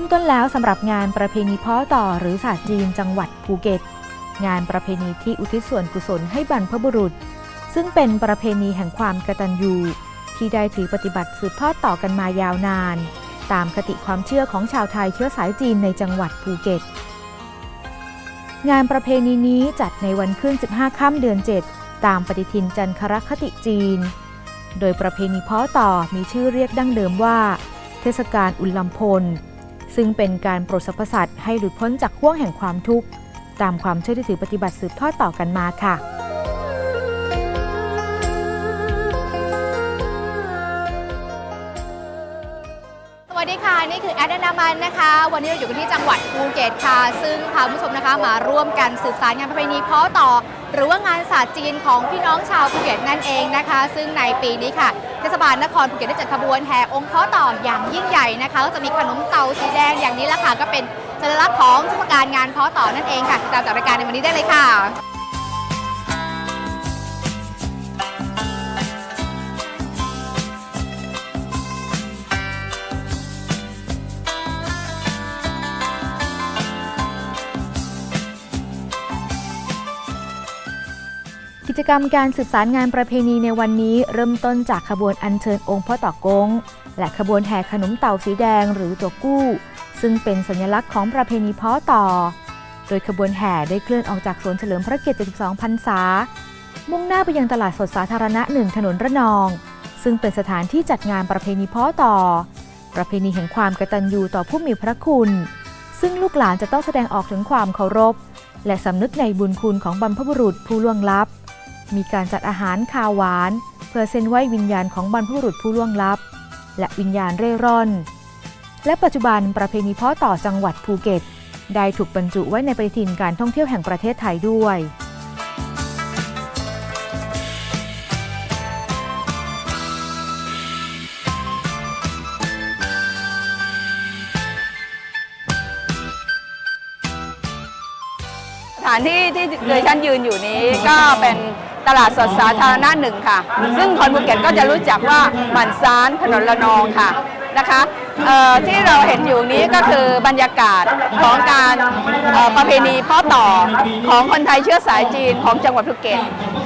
ริ่มต้นแล้วสำหรับงานประเพณีเพ้อต่อหรือศาสตร์จีนจังหวัดภูเก็ต งานประเพณีที่อุทิศส่วนกุศลให้บรรพบุรุษ ซึ่งเป็นประเพณีแห่งความกตัญญูที่ได้ถือปฏิบัติสืบทอดต่อกันมายาวนาน ตามคติความเชื่อของชาวไทยเชื้อสายจีนในจังหวัดภูเก็ต งานประเพณีนี้จัดในวันขึ้น 15 ค่ำเดือน 7 ตามปฏิทินจันทรคติจีน โดยประเพณีเพ้อต่อมีชื่อเรียกดั้งเดิมว่า เทศกาลอุลลัมพล ซึ่งเป็นการโปรดสรรพสัตว์ให้หลุดพ้นจากห่วงแห่งความทุกข์ ตามความเชื่อที่ถือปฏิบัติสืบทอดต่อกันมาค่ะสวัสดีค่ะ นี่คือแอดนามันนะคะ วันนี้เราอยู่กันที่จังหวัดภูเก็ตค่ะ ซึ่งพาคุณผู้ชมนะคะมาร่วมกันสืบสานงานประเพณีเพ้อต่อ หรือว่างานศาสตร์จีนของพี่น้องชาวภูเก็ตนั่นเองนะคะ ซึ่งในปีนี้ค่ะเทศบาลนครภูเก็ตได้จัดขบวนแห่องค์เพ้อต่ออย่างยิ่งใหญ่นะคะก็จะมีขนมเตาสีแดงอย่างนี้ละค่ะก็เป็นสัญลักษณ์ของเทศกาลงานเพ้อต่อนั่นเองค่ะติดตามจากรายการในวันนี้ได้เลยค่ะ กิจกรรมการสืบสารงานประเพณีในวันนี้เริ่มต้นจากขบวนอัญเชิญองค์พ่อต่อกง และขบวนแห่ขนมเต่าสีแดงหรือตัวกู้ ซึ่งเป็นสัญลักษณ์ของประเพณีพ้อต่อ โดยขบวนแห่ได้เคลื่อนออกจากสวนเฉลิมพระเกียรติ72พรรษา มุ่งหน้าไปยังตลาดสดสาธารณะหนึ่งถนนระนอง ซึ่งเป็นสถานที่จัดงานประเพณีพ้อต่อ ประเพณีแห่งความกตัญญูต่อผู้มีพระคุณ ซึ่งลูกหลานจะต้องแสดงออกถึงความเคารพ และสำนึกในบุญคุณของบรรพบุรุษผู้ล่วงลับ มีการจัดอาหารคาวหวาน เพื่อเส้นไหววิญญาณของบรรพบุรุษผู้ล่วงลับ และวิญญาณเร่ร่อน และปัจจุบันประเพณีเพ้อต่อจังหวัดภูเก็ต ได้ถูกบรรจุไว้ในปฏิทินการท่องเที่ยวแห่งประเทศไทยด้วยสถานที่ที่โดยฉันยืนอยู่นี้ก็เป็น ตลาดสดสาธารณะหนึ่งค่ะ ซึ่งคนภูเก็ตก็จะรู้จักว่าหมันซานถนนละนองค่ะนะคะที่เราเห็นอยู่นี้ก็คือบรรยากาศของการประเพณีพ่อต่อของคนไทยเชื้อสายจีนของจังหวัดภูเก็ต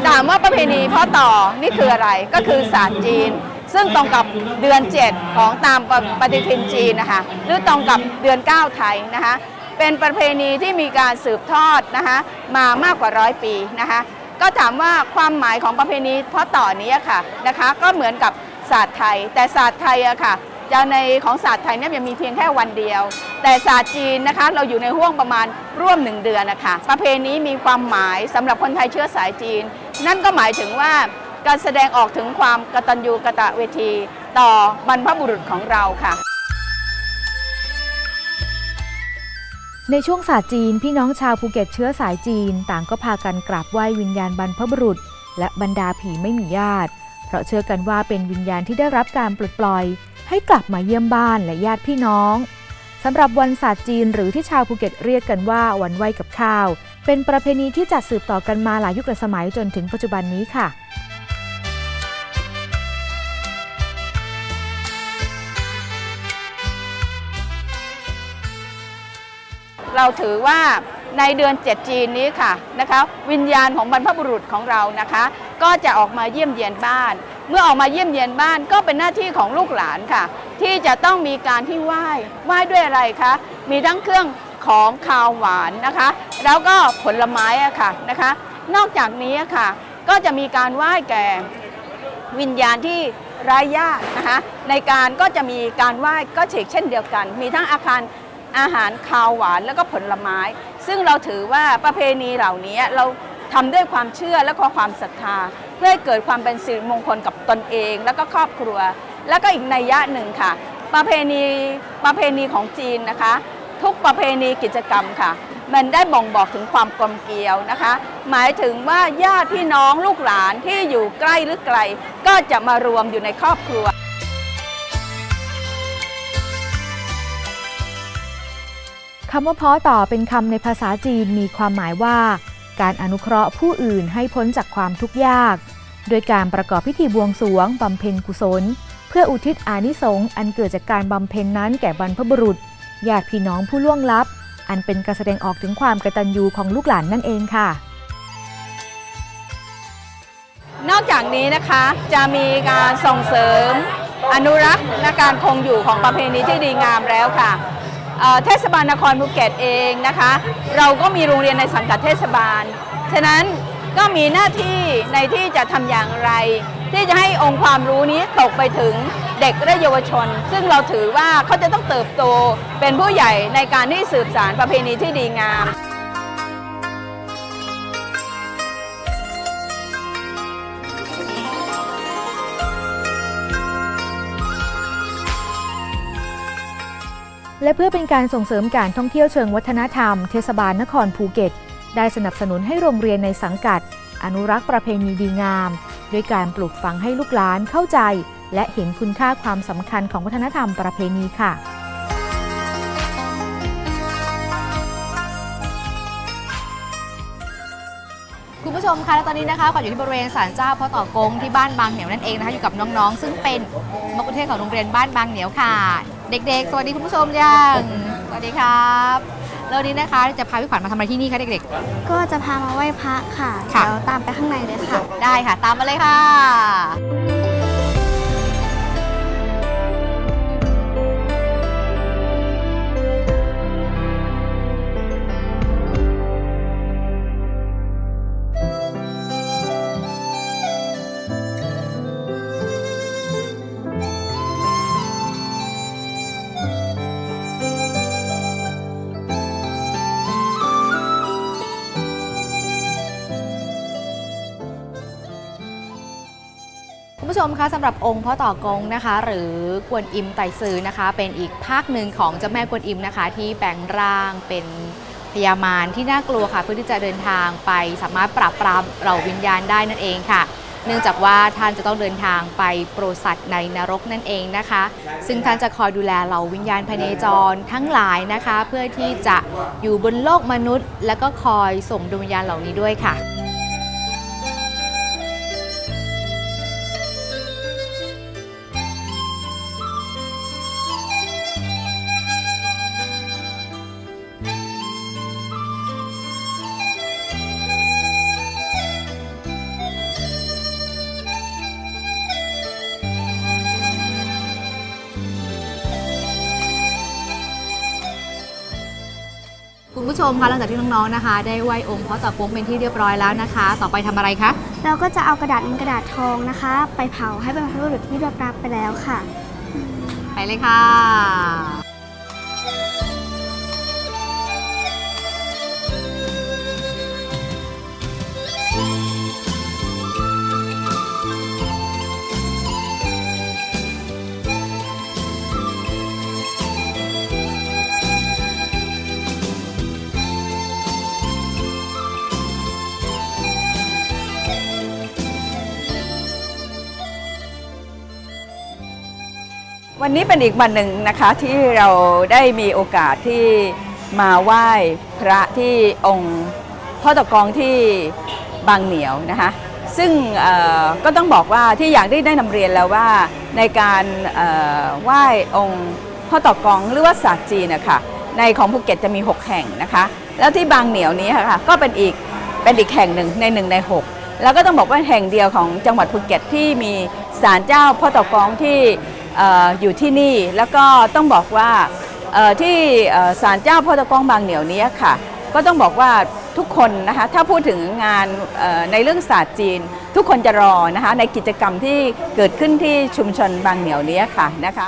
ถามว่าประเพณีพ่อต่อนี่คืออะไรก็คือศาสตร์จีน ซึ่งตรงกับเดือน 7 ของตามปฏิทินจีนนะคะหรือตรงกับเดือน 9 ไทยนะคะเป็นประเพณีที่มีการสืบทอดนะคะมามากกว่าร้อยปีนะคะ ก็ถามว่าความหมายของประเพณีเพราะต่อนี้ค่ะนะคะ ก็เหมือนกับศาสตร์ไทย แต่ศาสตร์ไทยอะค่ะจะในของศาสตร์ไทยเนี่ยยังมีเพียงแค่วันเดียว แต่ศาสตร์จีนนะคะ เราอยู่ในห่วงประมาณร่วมหนึ่งเดือนนะคะ ประเพณีมีความหมายสำหรับคนไทยเชื้อสายจีน นั่นก็หมายถึงว่าการแสดงออกถึงความกตัญญูกตะเวที ต่อบรรพบุรุษของเราค่ะ ในช่วงศาสตร์จีนพี่น้องชาวภูเก็ตเชื้อสายจีน ต่างก็พากันกราบไหว้วิญญาณบรรพบุรุษ และบรรดาผีไม่มีญาติ เพราะเชื่อกันว่าเป็นวิญญาณที่ได้รับการปลดปล่อย ให้กลับมาเยี่ยมบ้านและญาติพี่น้องสำหรับวันศาสตร์จีนหรือที่ชาวภูเก็ตเรียกกันว่าวันไหว้กับข้าว เป็นประเพณีที่จัดสืบต่อกันมาหลายยุคหลายสมัยจนถึงปัจจุบันนี้ค่ะ เราถือว่าในเดือน 7 จีนนี้ค่ะนะคะวิญญาณของบรรพบุรุษของเรานะคะ ก็จะออกมาเยี่ยมเยียนบ้าน เมื่อออกมาเยี่ยมเยียนบ้านก็เป็นหน้าที่ของลูกหลานค่ะ ที่จะต้องมีการที่ไหว้ไหว้ด้วยอะไรคะมีทั้งเครื่องของคาวหวานนะคะ แล้วก็ผลไม้อะค่ะนะคะ นอกจากนี้ค่ะ ก็จะมีการไหว้แก่วิญญาณที่ไร้ญาตินะคะในการก็จะมีการไหว้ก็เฉกเช่นเดียวกัน มีทั้งอาคาร อาหารคาวหวานแล้วก็ผลไม้ ซึ่งเราถือว่าประเพณีเหล่านี้เราทำด้วยความเชื่อและก็ความศรัทธา เพื่อให้เกิดความเป็นสิริมงคลกับตนเอง แล้วก็ครอบครัว แล้วก็อีกในยยะหนึ่งค่ะ ประเพณีประเพณีของจีนนะคะ ทุกประเพณีกิจกรรมค่ะ มันได้บ่งบอกถึงความกลมเกลียวนะคะ หมายถึงว่าญาติพี่น้องลูกหลานที่อยู่ใกล้หรือไกล ก็จะมารวมอยู่ในครอบครัว คำว่าเพ้อต่อเป็นคำในภาษาจีนมีความหมายว่า การอนุเคราะห์ผู้อื่นให้พ้นจากความทุกข์ยาก โดยการประกอบพิธีบวงสรวงบำเพ็ญกุศล เพื่ออุทิศอานิสงส์อันเกิดจากการบำเพ็ญนั้นแก่บรรพบุรุษญาติพี่น้องผู้ล่วงลับ อันเป็นการแสดงออกถึงความกตัญญูของลูกหลานนั่นเองค่ะ นอกจากนี้นะคะจะมีการส่งเสริมอนุรักษ์และการคงอยู่ของประเพณีที่ดีงามแล้วค่ะ เทศบาลนครภูเก็ตเองนะคะ เราก็มีโรงเรียนในสังกัดเทศบาล ฉะนั้นก็มีหน้าที่ในที่จะทำอย่างไร ที่จะให้องค์ความรู้นี้ตกไปถึงเด็กและเยาวชน ซึ่งเราถือว่าเขาจะต้องเติบโตเป็นผู้ใหญ่ในการที่สืบสารประเพณีที่ดีงาม และเพื่อเป็นการส่งเสริมการท่องเที่ยวเชิงวัฒนธรรม เทศบาลนครภูเก็ต ได้สนับสนุนให้โรงเรียนในสังกัด อนุรักษ์ประเพณีดีงาม ด้วยการปลูกฝังให้ลูกหลานเข้าใจ และเห็นคุณค่าความสำคัญของวัฒนธรรมประเพณีค่ะคุณผู้ชมคะและตอนนี้นะคะขออยู่ที่บริเวณศาลเจ้าพ่อต่อกงที่บ้านบางเหนียวนั่นเองนะคะอยู่กับน้องๆ ซึ่งเป็นมกุเทศของโรงเรียนบ้านบางเหนียวค่ะ เด็กๆ สวัสดีคุณผู้ชมยังสวัสดีครับแล้ววันนี้นะคะจะพาพี่ขวัญมาทำอะไรที่นี่คะเด็ก ก็จะพามาไหว้พระค่ะ ค่ะ เดี๋ยวตามไปข้างในเลยค่ะ ๆ ได้ค่ะ ตามมาเลยค่ะ มคะสำหรับองค์พ่อต่อกงนะคะ หรือกวนอิมไตซือนะคะ เป็นอีกภาคหนึ่งของเจ้าแม่กวนอิมนะคะ ที่แปลงร่างเป็นพญามารที่น่ากลัวค่ะ เพื่อที่จะเดินทางไปสามารถปราบปรามเหล่าวิญญาณได้นั่นเองค่ะ เนื่องจากว่าท่านจะต้องเดินทางไปโปรดสัตว์ในนรกนั่นเองนะคะ ซึ่งท่านจะคอยดูแลเหล่าวิญญาณภายในจรทั้งหลายนะคะ เพื่อที่จะอยู่บนโลกมนุษย์ แล้วก็คอยส่งดวงวิญญาณเหล่านี้ด้วยค่ะ มคะหลังจากที่น้องๆนะคะ ได้ไหว้องค์พ่อต่อกงเป็นที่เรียบร้อยแล้วนะคะ ต่อไปทำอะไรคะ เราก็จะเอากระดาษเงินกระดาษทองนะคะ ไปเผาให้เป็นพระบุรุษที่รับรับไปแล้วค่ะ ไปเลยค่ะ วันนี้เป็นอีกวันหนึ่งนะคะที่เราได้มีโอกาสที่มาไหว้พระที่องค์พ่อตะกองที่บางเหนียวนะคะซึ่งก็ต้องบอกว่าที่อยากได้ได้นำเรียนแล้วว่าในการไหว้องค์พ่อตะกองหรือว่าศาสตร์จีนนะคะในของภูเก็ตจะมี 6 แห่งนะคะ แล้วที่บางเหนียวนี้ค่ะก็เป็นอีกเป็นอีกแห่งหนึ่งในหนึ่งใน 6 แล้วก็ต้องบอกว่าแห่งเดียวของจังหวัดภูเก็ตที่มีศาลเจ้าพ่อตะกองที่ อยู่ที่นี่แล้วก็ต้องบอกว่าที่ศาลเจ้าพ่อตะกองบางเหนียวนี้ค่ะ ก็ต้องบอกว่าทุกคนนะคะถ้าพูดถึงงานในเรื่องศาสตร์จีน ทุกคนจะรอนะคะในกิจกรรมที่เกิดขึ้นที่ชุมชนบางเหนียวนี้ค่ะนะคะ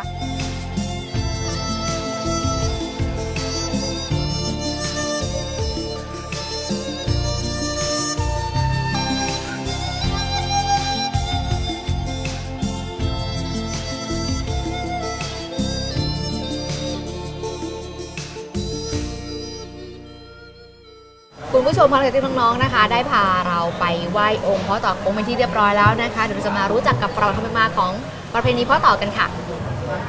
คุณผู้ชมพลังที่น้องๆนะคะ ได้พาเราไปไหว้องค์พ่อต่อกงเป็นที่เรียบร้อยแล้วนะคะเดี๋ยวเราจะมารู้จักกับประวัติความเป็นมาของประเพณีพ่อต่อกันค่ะ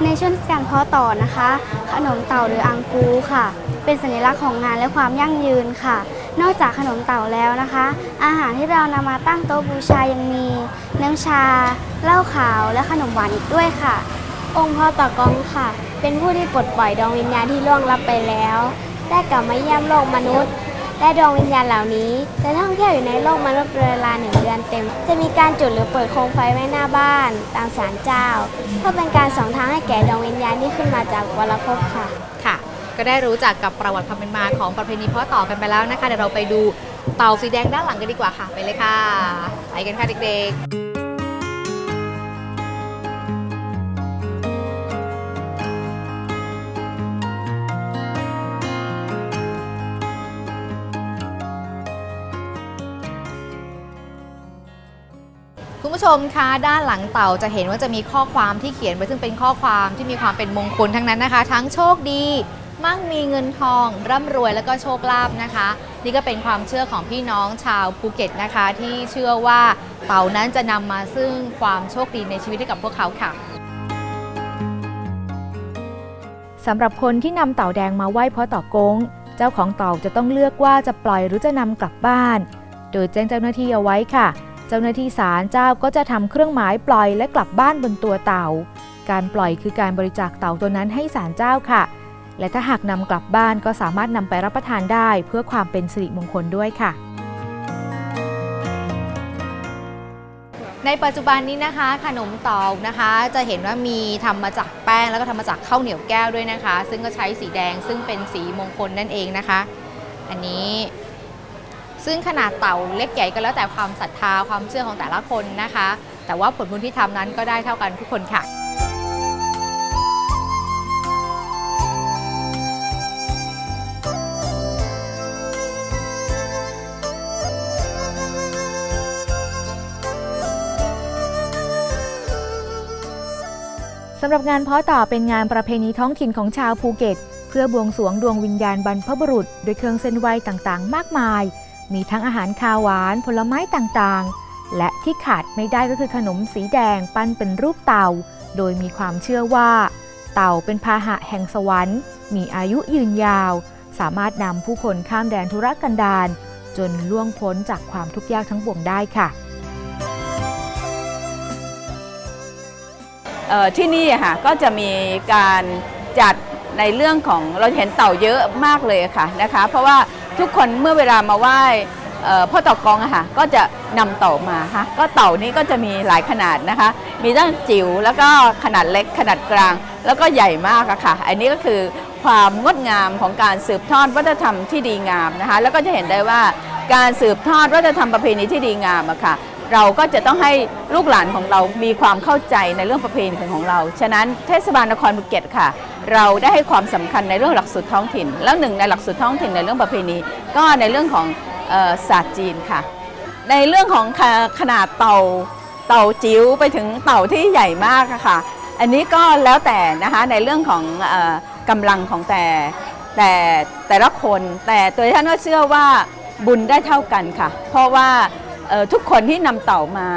ในช่วงเทศกาลพาะต่อนะคะ ขนมเต่าหรืออังกูค่ะ เป็นสัญลักษณ์ของงานและความยั่งยืนค่ะ นอกจากขนมเต่าแล้วนะคะ อาหารที่เรานำมาตั้งโต๊ะบูชายังมีน้ำชาเหล้าขาวและขนมหวานอีกด้วยค่ะ องค์พ่อต่อกองค่ะ เป็นผู้ที่ปลดปล่อยดวงวิญญาณที่ล่วงลับไปแล้ว ได้กลับมาเยี่ยมโลกมนุษย์ และดวงวิญญาณเหล่านี้จะท่องเที่ยวอยู่ในโลกมนุษย์เป็นเวลาหนึ่งเดือนเต็ม จะมีการจุดหรือเปิดโคมไฟไว้หน้าบ้าน ตามศาลเจ้าเพื่อเป็นการส่องทางให้แก่ดวงวิญญาณที่ขึ้นมาจากวรภพค่ะ ค่ะ ก็ได้รู้จักกับประวัติความเป็นมาของประเพณีเพาะต่อกันไปแล้วนะคะเดี๋ยวเราไปดูเต่าสีแดงด้านหลังกันดีกว่าค่ะไปเลยค่ะไปกันค่ะเด็กๆ คุณผู้ชมคะด้านหลังเต่าจะเห็นว่าจะมีข้อความที่เขียนไว้ซึ่งเป็นข้อความที่มีความเป็นมงคลทั้งนั้นนะคะ ทั้งโชคดีมั่งมีเงินทอง ร่ำรวยแล้วก็โชคลาภนะคะ นี่ก็เป็นความเชื่อของพี่น้องชาวภูเก็ตนะคะ ที่เชื่อว่าเต่านั้นจะนำมาซึ่งความโชคดีในชีวิตให้กับพวกเขาค่ะสำหรับคนที่นำเต่าแดงมาไหว้พ่อต่อกง เจ้าของเต่าจะต้องเลือกว่าจะปล่อยหรือจะนำกลับบ้าน โดยแจ้งเจ้าหน้าที่เอาไว้ค่ะ เจ้าหน้าที่ศาลเจ้าก็จะทำเครื่องหมายปล่อยและกลับบ้านบนตัวเต่า การปล่อยคือการบริจาคเต่าตัวนั้นให้ศาลเจ้าค่ะ และถ้าหากนำกลับบ้านก็สามารถนำไปรับประทานได้เพื่อความเป็นสิริมงคลด้วยค่ะในปัจจุบันนี้นะคะ ขนมเตานะคะ จะเห็นว่ามีทำมาจากแป้งแล้วก็ทำมาจากข้าวเหนียวแก้วด้วยนะคะ ซึ่งก็ใช้สีแดงซึ่งเป็นสีมงคลนั่นเองนะคะ อันนี้ ซึ่งขนาดเต่าเล็กใหญ่ก็แล้วแต่ความศรัทธาความเชื่อของแต่ละคนนะคะ แต่ว่าผลบุญที่ทำนั้นก็ได้เท่ากันทุกคนค่ะสำหรับงานเพาะต่อเป็นงานประเพณีท้องถิ่นของชาวภูเก็ต เพื่อบวงสรวงดวงวิญญาณบรรพบุรุษด้วยเครื่องเส้นไหว้ต่างๆ มากมาย มีทั้งอาหารคาวหวานผลไม้ต่างๆ และที่ขาดไม่ได้ก็คือขนมสีแดงปั้นเป็นรูปเต่า โดยมีความเชื่อว่า เต่าเป็นพาหะแห่งสวรรค์ มีอายุยืนยาว สามารถนำผู้คนข้ามแดนธุรกันดารจนล่วงพ้นจากความทุกข์ยากทั้งปวงได้ค่ะที่นี่ค่ะก็จะมีการจัดในเรื่องของเราเห็นเต่าเยอะมากเลยค่ะนะคะ เพราะว่า ทุกคนเมื่อเวลามาไหว้พ่อเต่ากองอะค่ะก็จะนำเต่ามาค่ะก็เต่านี้ก็จะมีหลายขนาดนะคะ มีตั้งจิ๋วแล้วก็ขนาดเล็กขนาดกลาง แล้วก็ใหญ่มากอะค่ะ อันนี้ก็คือความงดงามของการสืบทอดวัฒนธรรมที่ดีงามนะคะ แล้วก็จะเห็นได้ว่าการสืบทอดวัฒนธรรมประเพณีที่ดีงามอะค่ะ เราก็จะต้องให้ลูกหลานของเรามีความเข้าใจในเรื่องประเพณีของเรา ฉะนั้นเทศบาลนครภูเก็ตค่ะ เราได้ให้ความสำคัญในเรื่องหลักสูตรท้องถิ่น แล้วหนึ่งในหลักสูตรท้องถิ่นในเรื่องประเพณี ก็ในเรื่องของออศาสตร์จีนค่ะ ในเรื่องของขขนาดเต่าเต่าจิ๋วไปถึงเต่าที่ใหญ่มากอะค่ะ อันนี้ก็แล้วแต่นะคะในเรื่องของออกำลังของแต่แต่แต่ละคน แต่ตัวท่านก็เชื่อว่าบุญได้เท่ากันค่ะ เพราะว่า ทุกคนที่นำเต่ามา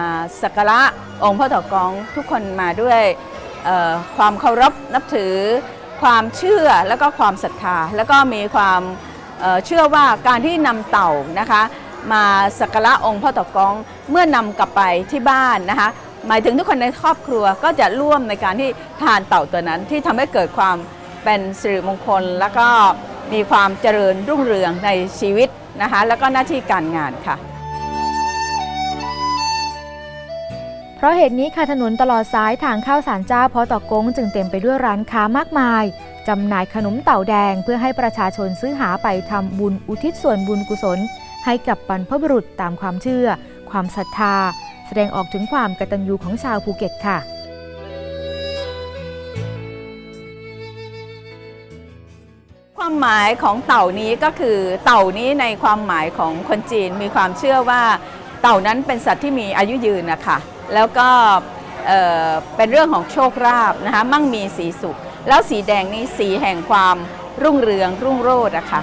สักการะองค์พ่อเต่ากองทุกคนมาด้วยความเคารพนับถือ ความเชื่อแล้วก็ความศรัทธา แล้วก็มีความเอ่อเชื่อว่าการที่นำเต่านะคะมาสักการะองค์พ่อเต่ากองเมื่อนำกลับไปที่บ้านนะคะหมายถึงทุกคนในครอบครัวก็จะร่วมในการที่ทานเต่าตัวนั้นที่ทำให้เกิดความเป็นสิริมงคล แล้วก็มีความเจริญรุ่งเรืองในชีวิตนะคะแล้วก็หน้าที่การงานค่ะ เพราะเหตุนี้ค่ะถนนตลอดสายทางเข้าศาลเจ้าพอตอกงจึงเต็มไปด้วยร้านค้ามากมายจำหน่ายขนมเต่าแดงเพื่อให้ประชาชนซื้อหาไปทำบุญอุทิศส่วนบุญกุศล ให้กับบรรพบุรุษตามความเชื่อ ความศรัทธา แสดงออกถึงความกตัญญูของชาวภูเก็ตค่ะความหมายของเต่านี้ก็คือเต่านี้ในความหมายของคนจีนมีความเชื่อว่า เต่านั้นเป็นสัตว์ที่มีอายุยืนนะคะ แล้วก็เเป็นเรื่องของโชคราบนะคะมั่งมีสีสุข แล้วสีแดงนี้สีแห่งความรุ่งเรืองรุ่งโรจน์นะคะ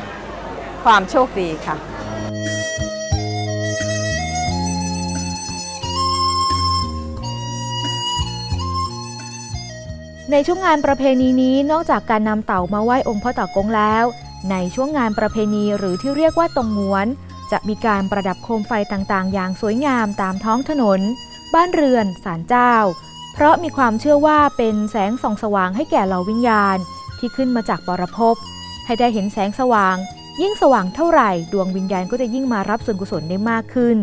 ความโชคดีค่ะในช่วงงานประเพณีนี้นอกจากการนำเต่ามาไหว้องค์พ่อเต่ากงแล้ว ในช่วงงานประเพณีหรือที่เรียกว่าตรงงวน จะมีการประดับโคมไฟต่างๆ อย่างสวยงามตามท้องถนน บ้านเรือนศาลเจ้า เพราะมีความเชื่อว่าเป็นแสงส่องสว่างให้แก่เหล่าวิญญาณที่ขึ้นมาจากปรภพให้ได้เห็นแสงสว่าง ยิ่งสว่างเท่าไหร่ ดวงวิญญาณก็จะยิ่งมารับส่วนกุศลได้มากขึ้น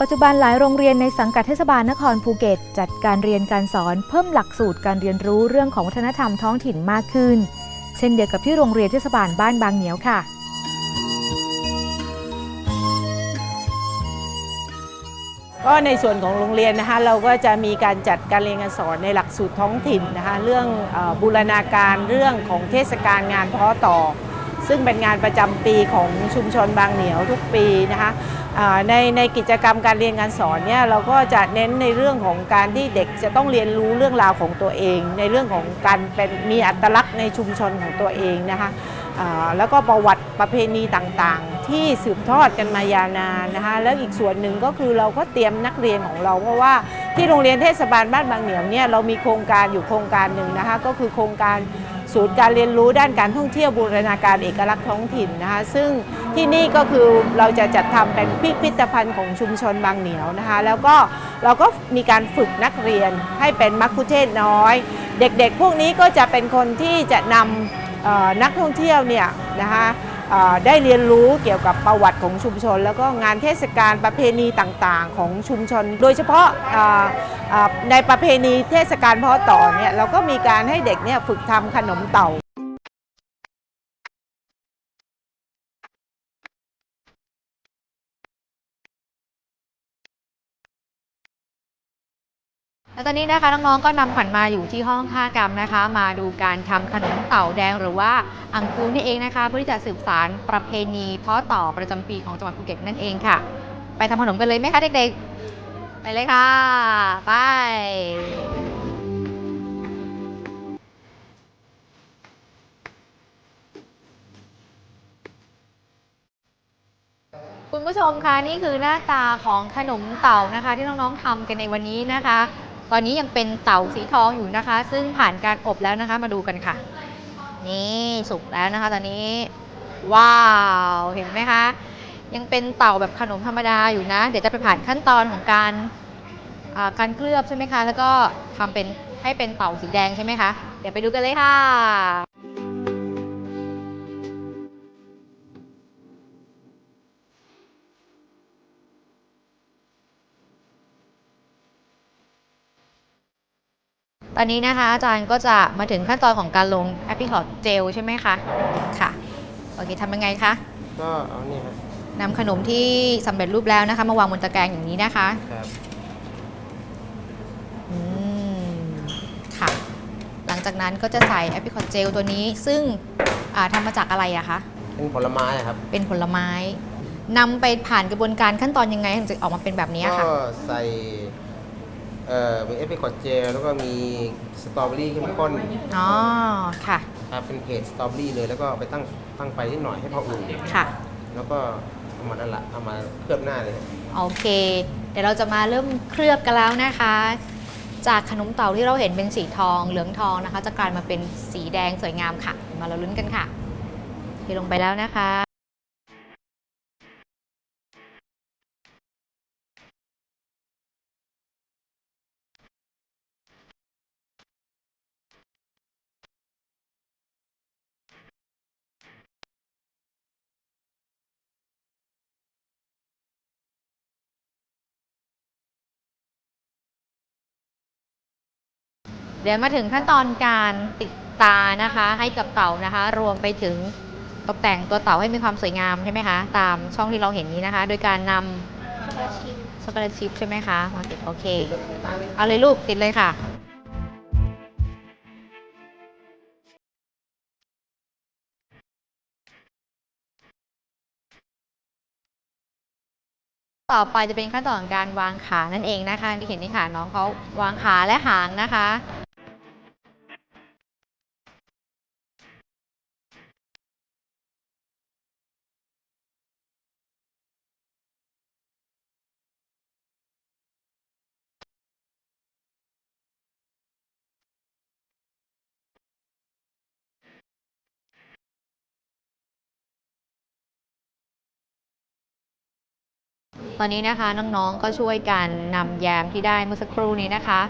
ปัจจุบันหลายโรงเรียนในสังกัดเทศบาลนครภูเก็ต จัดการเรียนการสอนเพิ่มหลักสูตรการเรียนรู้เรื่องของวัฒนธรรมท้องถิ่นมากขึ้น เช่นเดียวกับที่โรงเรียนเทศบาลบ้านบางเหนียวค่ะ ก็ในส่วนของโรงเรียนนะคะเราก็จะมีการจัดการเรียนการสอนในหลักสูตรท้องถิ่นนะคะเรื่องบูรณาการเรื่องของเทศกาลงานเพาะต่อ ซึ่งเป็นงานประจำปีของชุมชนบางเหนียวทุกปีนะคะ ในในกิจกรรมการเรียนการสอนเนี่ยเราก็จะเน้นในเรื่องของการที่เด็กจะต้องเรียนรู้เรื่องราวของตัวเอง ในเรื่องของการเป็นมีอัตลักษณ์ในชุมชนของตัวเองนะคะแล้วก็ประวัติประเพณีต่างๆ ที่สืบทอดกันมายาวนานนะคะแล้วอีกส่วนหนึ่งก็คือเราก็เตรียมนักเรียนของเราเพราะว่าที่โรงเรียนเทศบาลบ้านบางเหนียวเนี่ยเรามีโครงการอยู่โครงการหนึ่งนะคะก็คือโครงการ ศูนย์การเรียนรู้ด้านการท่องเที่ยวบูรณาการเอกลักษณ์ท้องถิ่นนะคะซึ่งที่นี่ก็คือเราจะจัดทำเป็นพิพิธภัณฑ์ของชุมชนบางเหนียวนะคะแล้วก็เราก็มีการฝึกนักเรียนให้เป็นมัคคุเทศน้อย เด็กๆ พวกนี้ก็จะเป็นคนที่จะนำนักท่องเที่ยวเนี่ยนะคะ ได้เรียนรู้เกี่ยวกับประวัติของชุมชน แล้วก็งานเทศกาลประเพณีต่างๆ ของชุมชน โดยเฉพาะในประเพณีเทศกาลเพาะต่อเนี่ยเราก็มีการให้เด็กเนี่ยฝึกทำขนมเต่า แล้วตอนนี้นะคะน้องๆก็นำขวัญมาอยู่ที่ห้องท่ากรรมนะคะ มาดูการทำขนมเต่าแดงหรือว่าอังคูนี่เองนะคะ เพื่อที่จะสืบสารประเพณีเพาะต่อประจำปีของจังหวัดภูเก็ตนั่นเองค่ะ ไปทำขนมกันเลยไหมคะเด็กๆ ไปเลยค่ะ ไปคุณผู้ชมคะนี่คือหน้าตาของขนมเต่านะคะ ที่น้องๆทำกันในวันนี้นะคะ ตอนนี้ยังเป็นเต่าสีทองอยู่นะคะ ซึ่งผ่านการอบแล้วนะคะ มาดูกันค่ะ นี่สุกแล้วนะคะ ตอนนี้ ว้าว เห็นไหมคะ ยังเป็นเต่าแบบขนมธรรมดาอยู่นะ เดี๋ยวจะไปผ่านขั้นตอนของการการเคลือบใช่ไหมคะ แล้วก็ทำเป็นให้เป็นเต่าสีแดงใช่ไหมคะ เดี๋ยวไปดูกันเลยค่ะ ตอนนี้นะคะอาจารย์ก็จะมาถึงขั้นตอนของการลงแอปพลิคอตเจลใช่ไหมคะ ค่ะ โอเคทำยังไงคะ ก็เอานี่ครับนำขนมที่สำเร็จรูปแล้วนะคะ มาวางบนตะแกรงอย่างนี้นะคะ ครับอืม ค่ะ หลังจากนั้นก็จะใส่แอปพลิคอตเจลตัวนี้ ซึ่งอ่าทำมาจากอะไรอะคะ เป็นผลไม้ครับ เป็นผลไม้นำไปผ่านกระบวนการขั้นตอนยังไงถึงจะออกมาเป็นแบบนี้ก็ค่ะใส่ เอ่อมีเอพิคอตเจลแล้วก็มีสตรอเบอรี่เข้มข้นอ๋อ ค่ะ ครับเป็นเพจสตรอเบอรี่เลยแล้วก็เอาไปตั้งตั้งไฟนิดหน่อยให้พออุ่นค่ะ แล้วก็เอามานั่นละเอามาเคลือบหน้าเลยครับโอเค เดี๋ยวเราจะมาเริ่มเคลือบกันแล้วนะคะ จากขนมเต่าที่เราเห็นเป็นสีทองเหลืองทองนะคะ จะกลายมาเป็นสีแดงสวยงามค่ะ มาเราลุ้นกันค่ะเทลงไปแล้วนะคะ ดี๋ยวมาถึงขั้นตอนการติดตานะคะ ให้กับเต่านะคะ รวมไปถึงตกแต่งตัวเต่าให้มีความสวยงามใช่ไหมคะ ตามช่องที่เราเห็นนี้นะคะ โดยการนำช็อกโกแลตชิพใช่ไหมคะมาติดโอเคเอาเลยลูกติดเลยค่ะต่อไปจะเป็นขั้นตอนการวางขานั่นเองนะคะที่เห็นที่ขาน้องเขาวางขาและหางนะคะ ตอนนี้นะคะน้องๆก็ช่วยกันนำแยมที่ได้เมื่อสักครู่นี้นะคะ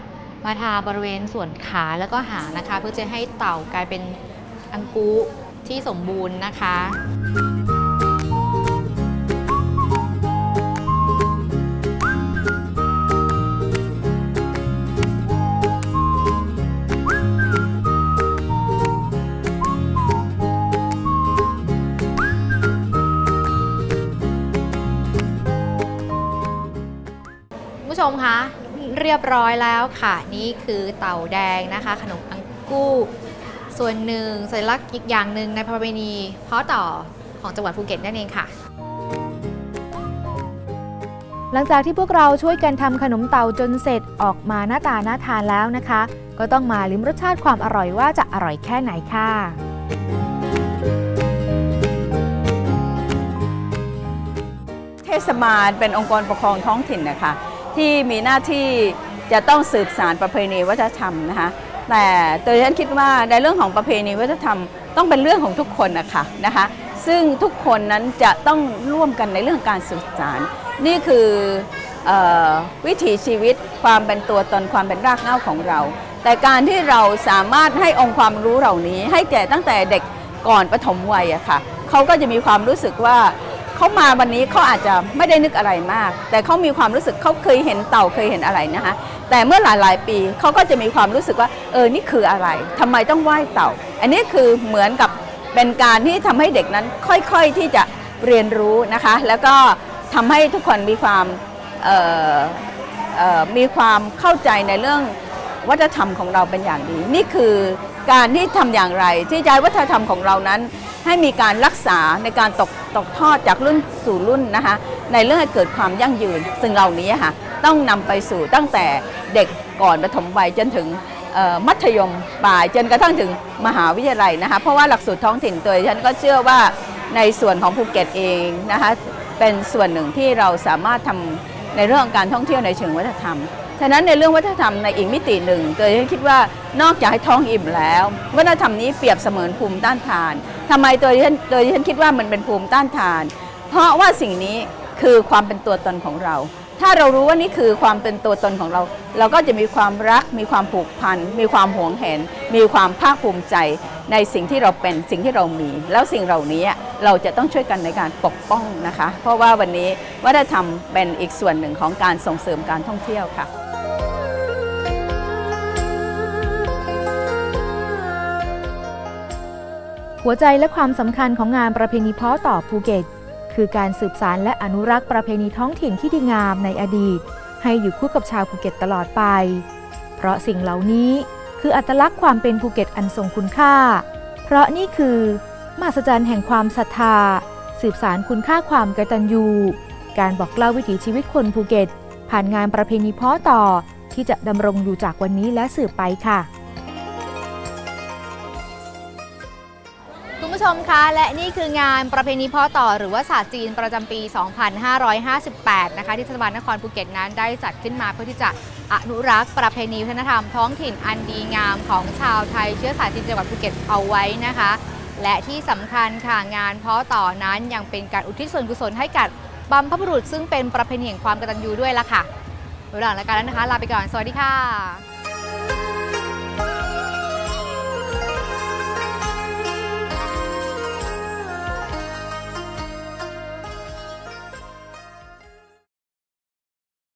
มาทาบริเวณส่วนขาแล้วก็หางนะคะ เพื่อจะให้เต่ากลายเป็นอังกุที่สมบูรณ์นะคะ เรียบร้อยแล้วค่ะ นี่คือเต่าแดงนะคะ ขนมอังกู้ ส่วนหนึ่งสัญลักษณ์อีกอย่างหนึ่งในประเพณีเพาะต่อของจังหวัดภูเก็ตนั่นเองค่ะ หลังจากที่พวกเราช่วยกันทำขนมเต่าจนเสร็จออกมาหน้าตาน่าทานแล้วนะคะ ก็ต้องมาลิ้มรสชาติความอร่อยว่าจะอร่อยแค่ไหนค่ะเทศบาลเป็นองค์กรปกครองท้องถิ่นนะคะ ที่มีหน้าที่จะต้องสืบสารประเพณีวัฒนธรรมนะคะแต่ตัวฉันคิดว่าในเรื่องของประเพณีวัฒนธรรมต้องเป็นเรื่องของทุกคนนะคะนะคะ ซึ่งทุกคนนั้นจะต้องร่วมกันในเรื่องการสืบสาร นี่คือออวิถีชีวิตความเป็นตัวตนความเป็นรากเหง้าของเรา แต่การที่เราสามารถให้องค์ความรู้เหล่านี้ ให้แก่ตั้งแต่เด็กก่อนปฐมวัยอะค่ะเขาก็จะมีความรู้สึกว่า เขามาวันนี้เขาอาจจะไม่ได้นึกอะไรมาก แต่เขามีความรู้สึกเขาเคยเห็นเต่าเคยเห็นอะไรนะคะ แต่เมื่อหลายๆปีเขาก็จะมีความรู้สึกว่า เออนี่คืออะไรทำไมต้องไหว้เต่า อันนี้คือเหมือนกับเป็นการที่ทำให้เด็กนั้นค่อยๆที่จะเรียนรู้นะคะ แล้วก็ทำให้ทุกคนมีความมีความเข้าใจในเรื่องวัฒนธรรมของเราเป็นอย่างดี นี่คือ การที่ทำอย่างไร ที่จะให้วัฒนธรรมของเรานั้น ให้มีการรักษาในการตกตกทอดจากรุ่นสู่รุ่นนะคะ ในเรื่องให้เกิดความยั่งยืน ซึ่งเหล่านี้ค่ะต้องนำไปสู่ตั้งแต่เด็กก่อนประถมวัยจนถึงมัธยมปลายจนกระทั่งถึงมหาวิทยาลัยนะคะ เพราะว่าหลักสูตรท้องถิ่นตัวฉันก็เชื่อว่าในส่วนของภูเก็ตเองนะคะเป็นส่วนหนึ่งที่เราสามารถทำ ในเรื่องของการท่องเที่ยวในเชิงวัฒนธรรม ฉะนั้นในเรื่องวัฒนธรรมในอีกมิติหนึ่งตัวฉันคิดว่านอกจากให้ท้องอิ่มแล้ว วัฒนธรรมนี้เปรียบเสมือนภูมิต้านทานทำไมตัวฉันตัวฉันคิดว่ามันเป็นภูมิต้านทาน เพราะว่าสิ่งนี้คือความเป็นตัวตนของเรา ถ้าเรารู้ว่านี่คือความเป็นตัวตนของเรา เราก็จะมีความรัก มีความผูกพัน มีความหวงแหน มีความภาคภูมิใจ ในสิ่งที่เราเป็นสิ่งที่เรามี แล้วสิ่งเหล่านี้เราจะต้องช่วยกันในการปกป้องนะคะ เพราะว่าวันนี้วัฒนธรรมเป็นอีกส่วนหนึ่งของการส่งเสริมการท่องเที่ยวค่ะหัวใจและความสำคัญของงานประเพณีเพาะต่อภูเก็ต คือการสืบสารและอนุรักษ์ประเพณีท้องถิ่นที่ดีงามในอดีต ให้อยู่คู่กับชาวภูเก็ตตลอดไป เพราะสิ่งเหล่านี้ คืออัตลักษณ์ความเป็นภูเก็ตอันทรงคุณค่า เพราะนี่คือมหัศจรรย์แห่งความศรัทธา สืบสารคุณค่าความกตัญญู การบอกเล่าวิถีชีวิตคนภูเก็ต ผ่านงานประเพณีเพาะต่อที่จะดำรงอยู่จากวันนี้และสืบไปค่ะ มคะและนี่คืองานประเพณีเพ่อต่อหรือว่าศาสตร์จีนประจำปี 2558 นะคะที่เทศบาลนครภูเก็ตนั้นได้จัดขึ้นมาเพื่อที่จะอนุรักษ์ประเพณีวัฒนธรรมท้องถิ่นอันดีงามของชาวไทยเชื้อสายจีนจังหวัดภูเก็ตเอาไว้นะคะ และที่สำคัญค่ะงานเพาะต่อนั้นยังเป็นการอุทิศส่วนกุศลให้กับบรรพบุรุษซึ่งเป็นประเพณีแห่งความกตัญญูด้วยล่ะค่ะเวลาของรายการแล้วนะคะลาไปก่อนสวัสดีค่ะ